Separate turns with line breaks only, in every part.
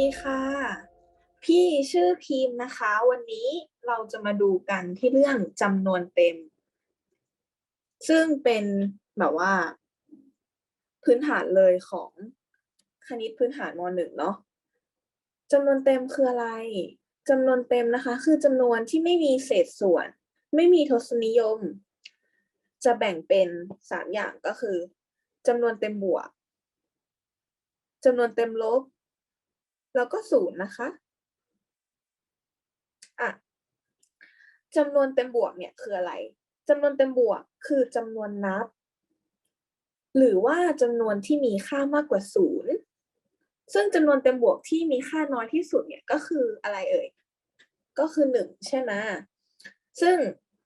ดีค่ะ พี่ชื่อพิมพ์นะคะ วันนี้เราจะมาดูกันที่เรื่องจำนวนเต็ม ซึ่งเป็นแบบว่า พื้นฐานเลยของคณิตพื้นฐานมหนึ่งเนาะจำนวนเต็มคืออะไรจำนวนเต็มนะคะ คือจำนวนที่ไม่มีเศษส่วน ไม่มีทศนิยม จะแบ่งเป็นสามอย่างก็คือจำนวนเต็มบวกจำนวนเต็มลบ แล้วก็ศูนย์นะคะอะจำนวนเต็มบวกเนี่ยคืออะไรจำนวนเต็มบวกคือจำนวนนับ หรือว่าจำนวนที่มีค่ามากกว่าศูนย์ซึ่งจำนวนเต็มบวกที่มีค่าน้อยที่สุดเนี่ยก็คืออะไรเอ่ย ก็คือหนึ่งใช่ไหมซึ่ง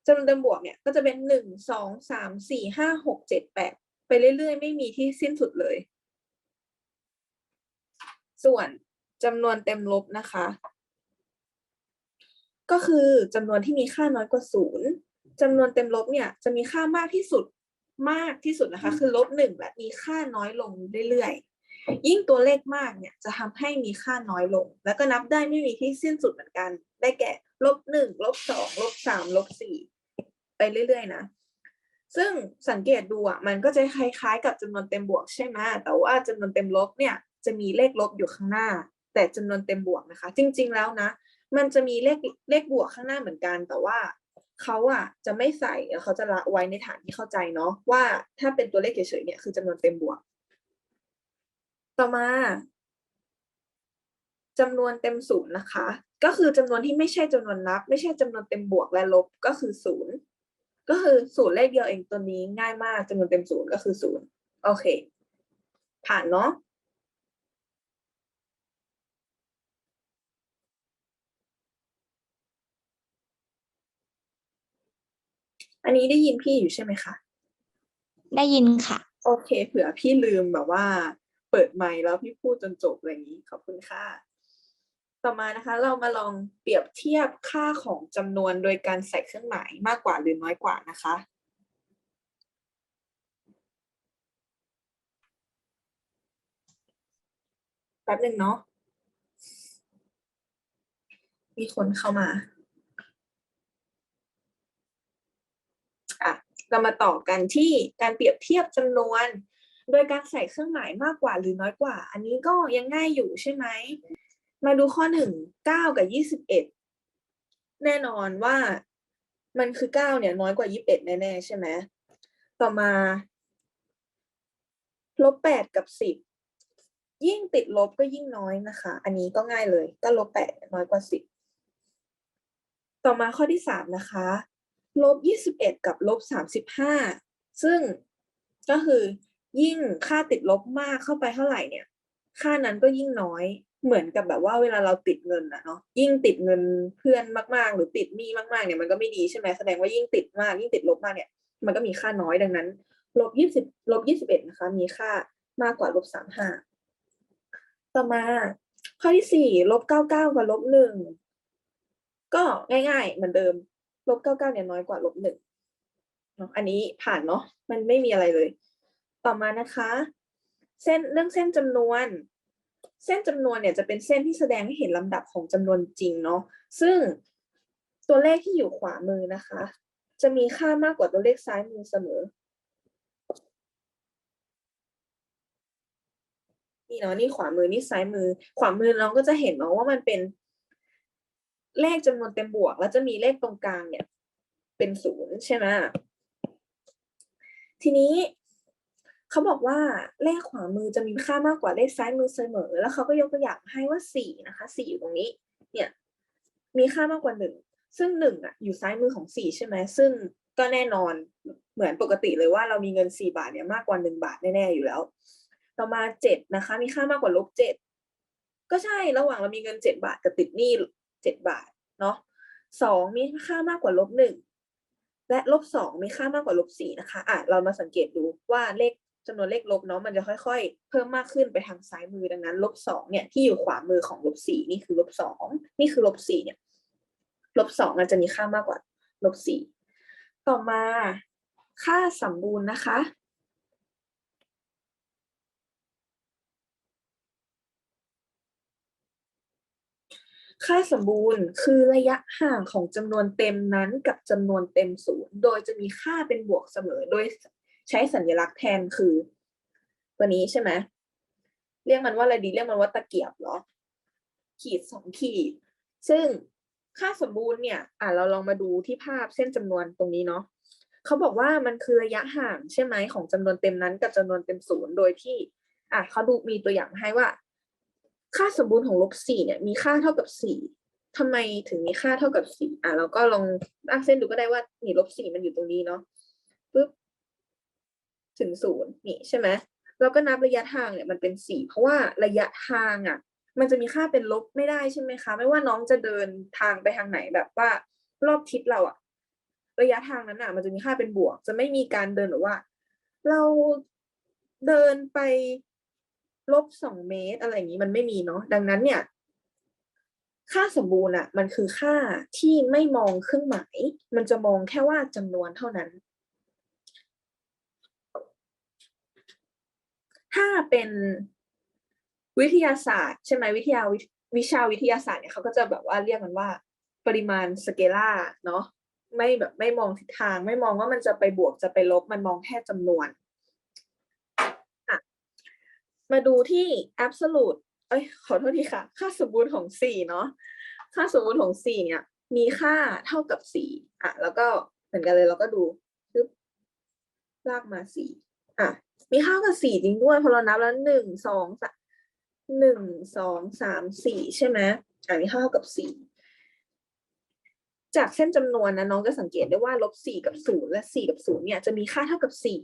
จำนวนเต็มบวกเนี่ยก็จะเป็นหนึ่งสองสามสี่ห้าหกเจ็ดแปดไปเรื่อยๆ ไม่มีที่สิ้นสุดเลย ส่วน จำนวนเต็มลบนะคะ ก็คือจำนวนที่มีค่าน้อยกว่าศูนย์จำนวนเต็มลบเนี่ยจะมีค่ามากที่สุดมากที่สุดนะคะ คือลบหนึ่งและมีค่าน้อยลงเรื่อยๆ ยิ่งตัวเลขมากเนี่ยจะทำให้มีค่าน้อยลง แล้วก็นับได้ไม่มีที่สิ้นสุดเหมือนกัน ได้แก่ลบหนึ่งลบสองลบสามลบสี่ไปเรื่อยๆนะ ซึ่งสังเกตดูอะมันก็จะคล้ายๆ กับจำนวนเต็มบวกใช่ไหมแต่ว่าจำนวนเต็มลบเนี่ยจะมีเลขลบอยู่ข้างหน้า แต่จำนวนเต็มบวกนะคะ จริง ๆ แล้วนะ มันจะมีเลขเลขบวกข้างหน้าเหมือนกัน แต่ว่าเขาอะจะไม่ใส่เขาจะละไว้ในฐานที่เข้าใจเนาะว่าถ้าเป็นตัวเลขเฉยๆเนี่ยคือจำนวนเต็มบวก ต่อมาจำนวนเต็มศูนย์นะคะ ก็คือจำนวนที่ไม่ใช่จำนวนนับ ไม่ใช่จำนวนเต็มบวกและลบก็คือศูนย์ก็คือศูนย์เลขเดียวเองตัวนี้ง่ายมากจำนวนเต็มศูนย์ก็คือศูนย์โอเค ผ่านเนาะ อันนี้ได้ยินพี่อยู่ใช่ไหมคะ
ได้ยินค่ะ
โอเค เผื่อพี่ลืมแบบว่า เปิดไมค์แล้วพี่พูดจนจบอะไรอย่างนี้ ขอบคุณค่ะ ต่อมานะคะ เรามาลองเปรียบเทียบค่าของจำนวนโดยการใส่เครื่องหมายมากกว่าหรือน้อยกว่านะคะแป๊บหนึ่งเนาะมีคนเข้ามา อะ เรามาต่อกันที่การเปรียบเทียบจำนวน โดยการใส่เครื่องหมายมากกว่าหรือน้อยกว่า อันนี้ก็ยังง่ายอยู่ใช่ไหม มาดูข้อหนึ่งเก้ากับยี่สิบเอ็ดแน่นอนว่ามันคือเก้าเนี่ยน้อยกว่ายี่สิบเอ็ดแน่ๆใช่ไหมต่อมาลบแปดกับสิบยิ่งติดลบก็ยิ่งน้อยนะคะ อันนี้ก็ง่ายเลย ก็ลบแปดน้อยกว่าสิบต่อมาข้อที่สามนะคะ ลบยี่สิบเอ็ดกับลบสามสิบห้าซึ่งก็คือยิ่งค่าติดลบมากเข้าไปเท่าไหร่เนี่ย ค่านั้นก็ยิ่งน้อยเหมือนกับแบบว่าเวลาเราติดเงินนะเนาะยิ่งติดเงินเพื่อนมากๆ หรือติดหนี้มากๆเนี่ยมันก็ไม่ดีใช่ไหมแสดงว่ายิ่งติดมากยิ่งติดลบมากเนี่ย มันก็มีค่าน้อยดังนั้นลบยี่สิบลบยี่สิบเอ็ดนะคะ มีค่ามากกว่าลบสามห้าต่อมา ข้อที่สี่ลบเก้าเก้ากับลบหนึ่งก็ง่ายๆเหมือนเดิม ลบเก้าเก้าเนี่ยน้อยกว่าลบหนึ่งเนาะอันนี้ผ่านเนาะมันไม่มีอะไรเลย ต่อมานะคะ เส้นเรื่องเส้นจำนวน เส้นจำนวนเนี่ยจะเป็นเส้นที่แสดงให้เห็นลำดับของจำนวนจริงเนาะซึ่งตัวเลขที่อยู่ขวามือนะคะ จะมีค่ามากกว่าตัวเลขซ้ายมือเสมอนี่เนาะนี่ขวามือนี่ซ้ายมือ ขวามือเราก็จะเห็นเนาะว่ามันเป็น เลขจำนวนเต็มบวก แล้วจะมีเลขตรงกลางเนี่ย เป็นศูนย์ใช่ไหมทีนี้เขาบอกว่าเลขขวามือจะมีค่ามากกว่าเลขซ้ายมือเสมอ แล้วเขาก็ยกตัวอย่างให้ว่าสี่นะคะสี่อยู่ตรงนี้ เนี่ย มีค่ามากกว่าหนึ่งซึ่งหนึ่งอะอยู่ซ้ายมือของสี่ใช่ไหมซึ่งก็แน่นอนเหมือนปกติเลยว่าเรามีเงินสี่บาทเนี่ยมากกว่าหนึ่งบาทแน่ๆอยู่แล้ว ต่อมาเจ็ดนะคะ มีค่ามากกว่าลบเจ็ดก็ใช่ระหว่างเรามีเงินเจ็ดบาทกับติดหนี้ เจ็ดบาทเนาะสองมีค่ามากกว่าลบหนึ่งและลบสองมีค่ามากกว่าลบสี่นะคะอะเรามาสังเกตดูว่าเลขจำนวนเลขลบเนาะมันจะค่อยๆ เพิ่มมากขึ้นไปทางซ้ายมือดังนั้นลบสองเนี่ยที่อยู่ขวามือของลบสี่นี่คือลบสองนี่คือลบสี่เนี่ยลบสองมันจะมีค่ามากกว่าลบสี่ต่อมาค่าสมบูรณ์นะคะ ค่าสมบูรณ์คือระยะห่างของจำนวนเต็มนั้นกับจำนวนเต็มศูนย์โดยจะมีค่าเป็นบวกเสมอ โดยใช้สัญลักษณ์แทนคือ ตัวนี้ใช่ไหมเรียกมันว่าอะไรดีเรียกมันว่าตะเกียบเหรอ ขีดสองขีด ซึ่งค่าสมบูรณ์เนี่ย อะเราลองมาดูที่ภาพเส้นจำนวนตรงนี้เนาะเขาบอกว่ามันคือระยะห่างใช่ไหมของจำนวนเต็มนั้นกับจำนวนเต็มศูนย์โดยที่ อะเขาดูมีตัวอย่างให้ว่า ค่าสมบูรณ์ของลบสี่เนี่ยมีค่าเท่ากับสี่ทำไมถึงมีค่าเท่ากับสี่อะเราก็ลองตั้งเส้นดูก็ได้ว่านี่ลบสี่มันอยู่ตรงนี้เนาะปุ๊บถึงศูนย์นี่ใช่ไหมเราก็นับระยะทางเนี่ยมันเป็นสี่เพราะว่าระยะทางอะ มันจะมีค่าเป็นลบไม่ได้ใช่ไหมคะ ไม่ว่าน้องจะเดินทางไปทางไหนแบบว่ารอบทิศเราอะระยะทางนั้นอะมันจะมีค่าเป็นบวก จะไม่มีการเดินแบบว่า เราเดินไป ลบสองเมตร อะไรอย่างนี้มันไม่มีเนาะดังนั้นเนี่ย ค่าสมบูรณ์อะมันคือค่าที่ไม่มองเครื่องหมาย มันจะมองแค่ว่าจำนวนเท่านั้น ถ้าเป็นวิทยาศาสตร์ ใช่ไหมวิทยาวิวิชาวิทยาศาสตร์เนี่ยเขาก็จะแบบว่าเรียกมันว่า ปริมาณสเกล่าเนาะไม่แบบไม่มองทิศทาง ไม่มองว่ามันจะไปบวกจะไปลบ มันมองแค่จำนวน มาดูที่ absolute เอ้ยขอโทษทีค่ะ ค่าสมบูรณ์ของสี่เนาะค่าสมบูรณ์ของสี่เนี่ย มีค่าเท่ากับสี่อะ แล้วก็เหมือนกันเลยเราก็ดูปึ๊บลากมาสี่อะ มีค่ากับสี่จริงด้วยพอเรานับแล้วหนึ่งสองสามหนึ่งสองสามสี่ใช่ไหมอ่ามีค่าเท่ากับสี่จากเส้นจำนวนนะน้องจะสังเกตได้ว่าลบสี่กับศูนย์และสี่กับศูนย์เนี่ยจะมีค่าเท่ากับสี่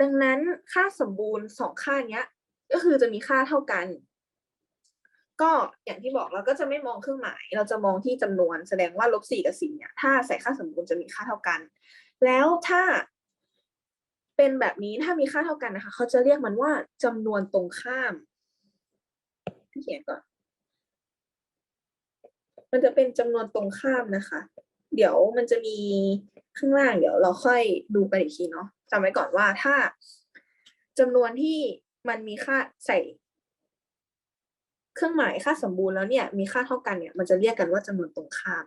ดังนั้นค่าสมบูรณ์สองค่าเนี้ย ก็คือจะมีค่าเท่ากัน ก็อย่างที่บอกเราก็จะไม่มองเครื่องหมาย เราจะมองที่จำนวนแสดงว่าลบสี่กับสี่เนี่ยถ้าใส่ค่าสมบูรณ์จะมีค่าเท่ากัน แล้วถ้าเป็นแบบนี้ถ้ามีค่าเท่ากันนะคะ เขาจะเรียกมันว่าจำนวนตรงข้ามพี่เขียนก่อน มันจะเป็นจำนวนตรงข้ามนะคะ เดี๋ยวมันจะมีข้างล่างเดี๋ยวเราค่อยดูกันอีกทีเนาะจำไว้ก่อนว่าถ้าจำนวนที่ มันมีค่าใส่ เครื่องหมายค่าสมบูรณ์แล้วเนี่ย มีค่าเท่ากันเนี่ย มันจะเรียกกันว่าจำนวนตรงข้าม